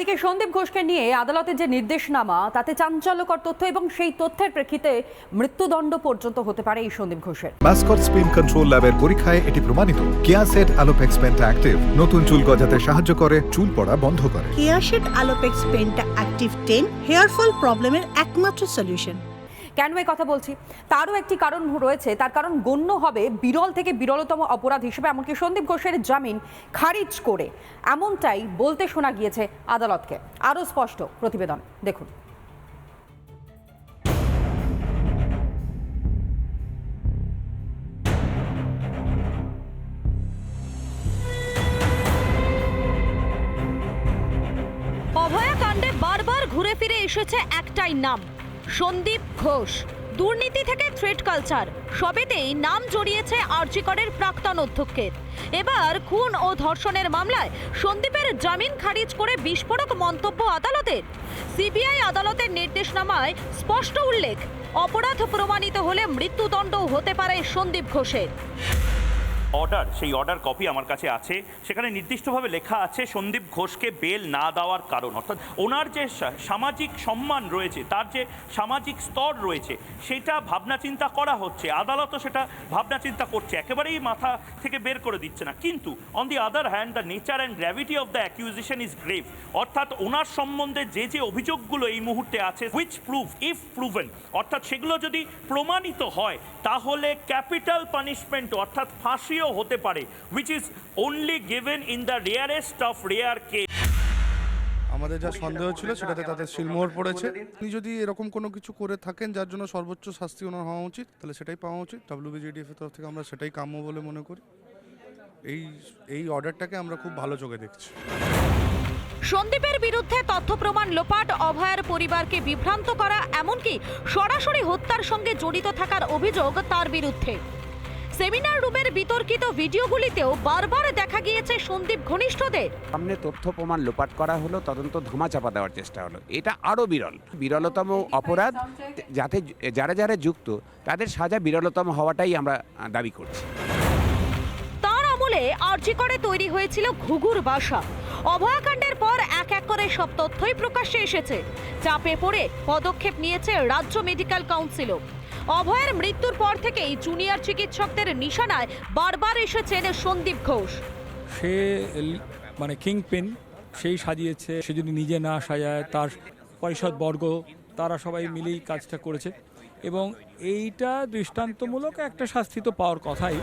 এদিকে সন্দীপ ঘোষকে নিয়ে আদালতের যে নির্দেশনামা তাতে চাঞ্চল্যকর তথ্য এবং সেই তথ্যের প্রেক্ষিতে মৃত্যুদণ্ড পর্যন্ত হতে পারে এই সন্দীপ ঘোষের। মাস্কট স্পিন কন্ট্রোল ল্যাবের পরীক্ষায় এটি প্রমাণিত। কিয়াসেট আলোপেক্স পেন্টা অ্যাক্টিভ নতুন চুল গজাতে সাহায্য করে চুল পড়া বন্ধ করে। কিয়াসেট Alopex penta active ten hair fall প্রবলেমের একমাত্র সলিউশন কেন এই কথা বলছি? তারও একটি কারণ রয়েছে। তার কারণ গণ্য হবে বিরল থেকে বিরলতম অপরাধ হিসেবে, এমনকি সন্দীপ ঘোষের জামিন খারিজ করে। এমনটাই বলতে শোনা গিয়েছে আদালতকে। আরও স্পষ্ট প্রতিবেদন। দেখুন। অভয়াকাণ্ডে বারবার ঘুরে ফিরে এসেছে একটাই নাম। সন্দীপ ঘোষ। দুর্নীতি থেকে থ্রেড কালচার সবেতেই নাম জড়িয়েছে আরজিকরের প্রাক্তন অধ্যক্ষের এবার খুন ও ধর্ষণের মামলায় সন্দীপের জামিন খারিজ করে বিস্ফোরক মন্তব্য আদালতের। সিবিআই আদালতের নির্দেশনামায় স্পষ্ট উল্লেখ, অপরাধ প্রমাণিত হলে মৃত্যুদণ্ডও হতে পারে সন্দীপ ঘোষের। অর্ডার সেই অর্ডার কপি আমার কাছে আছে। সেখানে নির্দিষ্টভাবে লেখা আছে, সন্দীপ ঘোষকে বেল না দেওয়ার কারণ। অর্থাৎ ওনার যে সামাজিক সম্মান রয়েছে, তার যে সামাজিক স্তর রয়েছে, সেটা ভাবনা চিন্তা করা হচ্ছে। আদালতও সেটা ভাবনা চিন্তা করছে। একেবারেই মাথা থেকে বের করে দিচ্ছে না। কিন্তু on the other hand the nature and gravity of the accusation is grave অর্থাৎ ওনার সম্বন্ধে যে যে অভিযোগগুলো এই মুহূর্তে আছে হুইচ প্রুভ ইফ প্রুভেন অর্থাৎ সেগুলো যদি প্রমাণিত হয়, তাহলে ক্যাপিটাল পানিশমেন্ট অর্থাৎ ফাঁসিও হতে পারে which is only given in the rarest of rare case আমাদের যা সন্দেহ ছিল সেটাতে তাদের সিলমোহর পড়েছে। উনি যদি এরকম কোনো কিছু করে থাকেন যার জন্য সর্বোচ্চ শাস্তি ওনার হওয়া উচিত তাহলে সেটাই পাওয়া উচিত। ডাব্লিউবিজিডিএফ এর তরফ থেকে আমরা সেটাই কাম্য বলে মনে করি। এই এই অর্ডারটাকে আমরা খুব ভালো চোখে দেখছি। সন্দীপের বিরুদ্ধে তথ্য প্রমাণ লোপাট অভয়ার পরিবারকে বিভ্রান্ত করা এমনকি সরাসরি হত্যার সঙ্গে জড়িত থাকার অভিযোগ তার বিরুদ্ধে। সেমিনার রুমের বিতর্কিত ভিডিওগুলিতেও বারবার দেখা গিয়েছে সন্দীপ ঘনিষ্ঠদের। সামনে তথ্য প্রমাণ লোপাট করা হলো তদন্ত ধামাচাপা দেওয়ার চেষ্টা হলো। এটা আরও বিরল। বিরলতম অপরাধ যাতে যারা যারা যুক্ত তাদের সাজা বিরলতম হওয়াটাই আমরা দাবি করছি। তার আমলে আরজি করে তৈরি হয়েছিল ঘুঘুর বাসা। অভয়াকাণ্ডের পর এক এক করে সব তথ্যই প্রকাশ্যে এসেছে। চাপে পড়ে পদক্ষেপ নিয়েছে রাজ্য মেডিকেল কাউন্সিলও। অভয়ের মৃত্যুর পর থেকেই জুনিয়র চিকিৎসকদের নিশানায় বারবার এসেছেন সন্দীপ ঘোষ। সে মানে কিং পিন সেই সাজিয়েছে, সে যদি নিজে না সাজায়, তার পরিষদ বর্গ, তারা সবাই মিলেই কাজটা করেছে। এবং এইটা দৃষ্টান্তমূলক একটা শাস্তি তো পাওয়ার কথাই।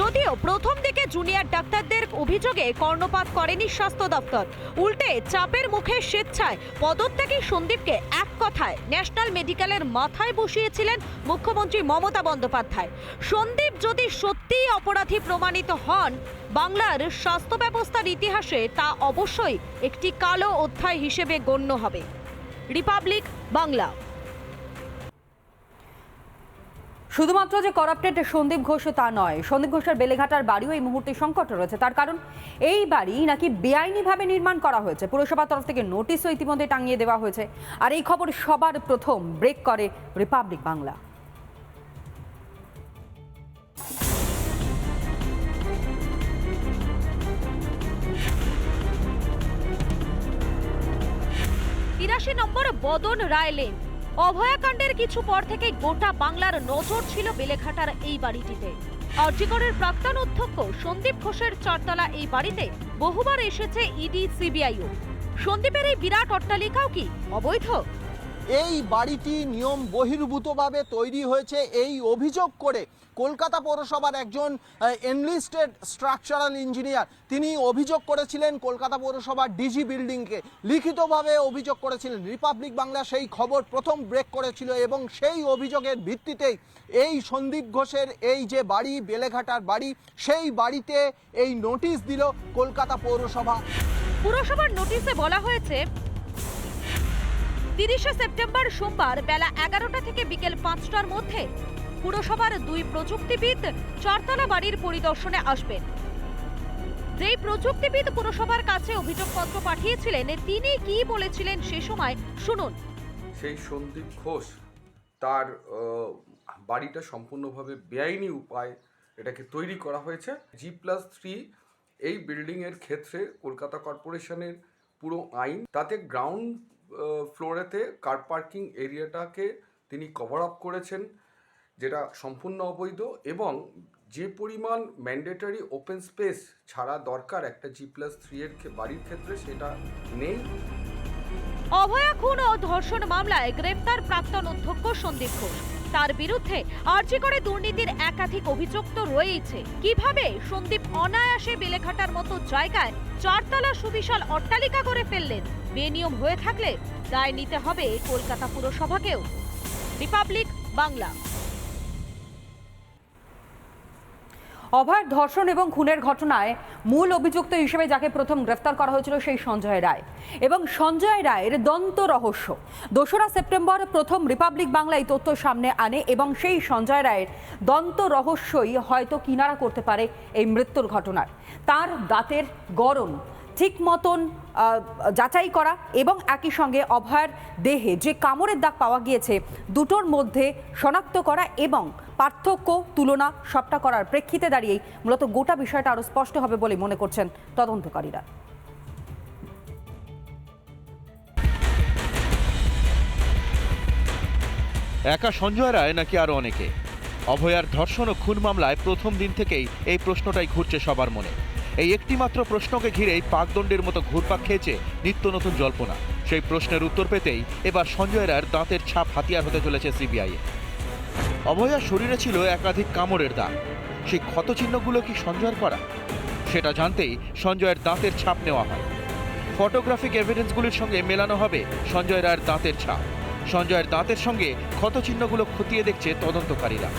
যদিও প্রথম দিকে জুনিয়র ডাক্তারদের অভিযোগে কর্ণপাত করেনি স্বাস্থ্য দপ্তর। উল্টে চাপের মুখে স্বেচ্ছায় পদত্যাগী সন্দীপকে এক কথায় ন্যাশনাল মেডিকেলের মাথায় বসিয়েছিলেন মুখ্যমন্ত্রী মমতা বন্দ্যোপাধ্যায়। সন্দীপ যদি সত্যিই অপরাধী প্রমাণিত হন, বাংলার স্বাস্থ্য ব্যবস্থার ইতিহাসে তা অবশ্যই একটি কালো অধ্যায় হিসেবে গণ্য হবে। রিপাবলিক বাংলা শুধুমাত্র যে করাপ্টেড সন্দীপ ঘোষ তা নয়, সন্দীপ ঘোষের বেলেঘাটার বাড়িও এই মুহূর্তে সংকট রয়েছে। তার কারণ, এই বাড়ি নাকি বেআইনিভাবে নির্মাণ করা হয়েছে। পুরসভার তরফ থেকে নোটিশও ইতিমধ্যে টাঙিয়ে দেওয়া হয়েছে। আর এই খবর সবার প্রথম। ব্রেক করে রিপাবলিক বাংলা। তিরাশি নম্বর বদন রায় লেন অভয়াকাণ্ডের কিছু পর থেকে গোটা বাংলার নজর ছিল বেলেঘাটার এই বাড়িটিতে। অর্জিকরের প্রাক্তন অধ্যক্ষ সন্দীপ ঘোষের চারতলা এই বাড়িতে বহুবার এসেছে ইডি, সিবিআইও। সন্দীপের এই বিরাট অট্টালিকাও কি অবৈধ? এই বাড়িটি নিয়ম বহির্ভূতভাবে তৈরি হয়েছে। এই অভিযোগ করে কলকাতা পৌরসভার একজন এনলিস্টেড স্ট্রাকচারাল ইঞ্জিনিয়ার তিনি অভিযোগ করেছিলেন কলকাতা পৌরসভার ডিজি বিল্ডিংকে লিখিতভাবে অভিযোগ করেছিলেন। রিপাবলিক বাংলা সেই খবর প্রথম ব্রেক করেছিল এবং সেই অভিযোগের ভিত্তিতেই এই সন্দীপ ঘোষের এই যে বাড়ি, বেলেঘাটার বাড়ি, সেই বাড়িতে এই নোটিশ দিল কলকাতা পৌরসভা। পুরসভার নোটিশে বলা হয়েছে তিরিশে সেপ্টেম্বর সোমবার বেলা এগারোটা থেকে বিকেল পাঁচটার মধ্যে পুরসভার দুই প্রযুক্তিবিদ চারতলা বাড়ির পরিদর্শনে আসবেন। যেই প্রযুক্তিবিদ পুরসভার কাছে অভিযোগপত্র পাঠিয়েছিলেন তিনি কি বলেছিলেন সে সময় শুনুন। সেই সন্দীপ ঘোষ তার বাড়িটা সম্পূর্ণভাবে বেআইনি উপায় এটাকে তৈরি করা হয়েছে। জি প্লাস থ্রি এই বিল্ডিংয়ের ক্ষেত্রে কলকাতা কর্পোরেশনের পুরো আইন, তাতে গ্রাউন্ড ফ্লোরেতে কার পার্কিং এরিয়াটাকে তিনি কভার আপ করেছেন, যেটা সম্পূর্ণ অবৈধ এবং যে পরিমাণ ম্যান্ডেটরি ওপেন স্পেস ছাড়া দরকার একটা জি প্লাস থ্রি এর বাড়ির ক্ষেত্রে সেটা নেই। অভয়া খুন ও ধর্ষণ মামলায় গ্রেপ্তার প্রাক্তন অধ্যক্ষ সন্দীপ ঘোষ। তার বিরুদ্ধে আর্জি করে দুর্নীতির একাধিক অভিযোগ তো রয়েছে কীভাবে সন্দীপ অনায়াসে বেলেঘাটার মতো জায়গায় চারতলা সুবিশাল অট্টালিকা করে ফেললেন? বেনিয়ম হয়ে থাকলে দায় নিতে হবে কলকাতা পুরসভাকেও। রিপাবলিক বাংলা। অভয়ের ধর্ষণ এবং খুনের ঘটনায় মূল অভিযুক্ত হিসেবে যাকে প্রথম গ্রেফতার করা হয়েছিল সেই সঞ্জয় রায়। এবং সঞ্জয় রায়ের দন্ত রহস্য। দোসরা সেপ্টেম্বর প্রথম রিপাবলিক বাংলা এই তথ্য সামনে আনে এবং সেই সঞ্জয় রায়ের দন্ত রহস্যই হয়তো কিনারা করতে পারে এই মৃত্যুর ঘটনার। তার দাঁতের গরম ঠিক মতন যাচাই করা এবং একই সঙ্গে অভয়ের দেহে যে কামড়ের দাগ পাওয়া গিয়েছে, দুটোর মধ্যে শনাক্ত করা এবং পার্থক্য, তুলনা সবটা করার প্রেক্ষিতে দাঁড়িয়েই মূলত গোটা বিষয়টা আরও স্পষ্ট হবে বলে মনে করছেন তদন্তকারীরা। একা সঞ্জয় রায় নাকি আরও অনেকে? অভয়ার ধর্ষণ ও খুন মামলায় প্রথম দিন থেকেই এই প্রশ্নটাই ঘুরছে সবার মনে। এই একটিমাত্র প্রশ্নকে ঘিরেই পাকদণ্ডের মতো ঘুরপাক খেয়েছে নিত্য নতুন জল্পনা। সেই প্রশ্নের উত্তর পেতেই এবার সঞ্জয় রায়ের দাঁতের ছাপ হাতিয়ার হতে চলেছে সিবিআই অভয়ার শরীরে ছিল একাধিক কামড়ের দাগ। সেই ক্ষতচিহ্নগুলো কি সঞ্জয়ের করা? সেটা জানতেই সঞ্জয়ের দাঁতের ছাপ নেওয়া হয়। ফটোগ্রাফিক এভিডেন্সগুলির সঙ্গে মেলানো হবে সঞ্জয় রায়ের দাঁতের ছাপ। সঞ্জয়ের দাঁতের সঙ্গে ক্ষতচিহ্নগুলো খতিয়ে দেখছে তদন্তকারীরা।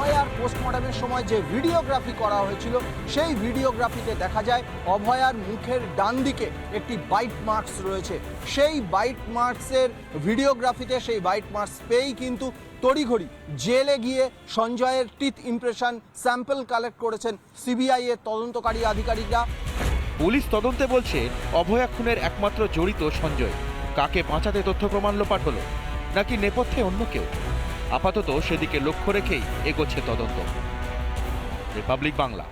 অভয়ার পোস্টমর্টমের সময় যে ভিডিওগ্রাফি করা হয়েছিল, সেই ভিডিওগ্রাফিতে দেখা যায় অভয়ার মুখের ডান দিকে একটি বাইট মার্কস রয়েছে। সেই বাইট মার্কসের ভিডিওগ্রাফিতে সেই বাইট মার্কস পেয়েই কিন্তু তড়িঘড়ি জেলে গিয়ে সঞ্জয়ের টিথ ইমপ্রেশন স্যাম্পল কালেক্ট করেছেন সিবিআই এর তদন্তকারী আধিকারিকরা। পুলিশ তদন্তে বলছে, অভয়া খুনের একমাত্র জড়িত সঞ্জয়। কাকে বাঁচাতে তথ্য প্রমাণ লোপাট হলো, নাকি নেপথ্যে অন্য কেউ? আপাতত সেদিকে লক্ষ্য রেখেই এগোচ্ছে তদন্ত। রিপাবলিক বাংলা।